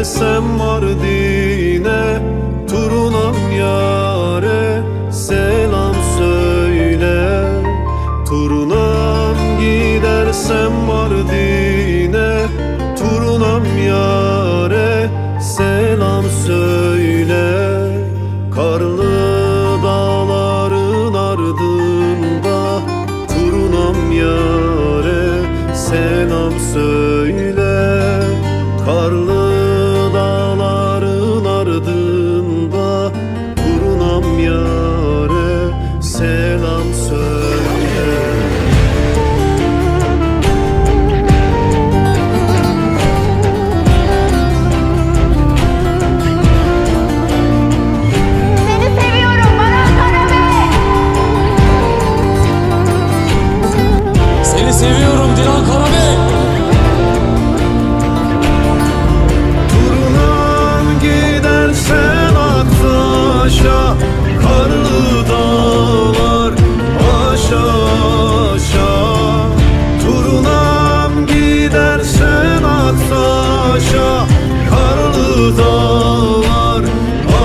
Gidersem Mardin'e Turunam yare Selam söyle. Turunam Gidersem Mardin'e Turunam yare Selam söyle. Karlı dağların ardında Turunam yare Selam söyle. dağlar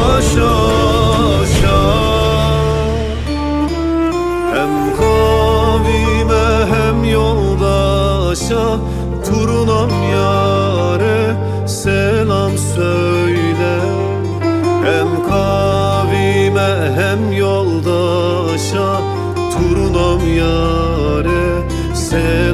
aşağı aşağı. Hem kavime hem yoldaşa Turunam yare selam söyle. Hem kavime hem yoldaşa Turunam yare selam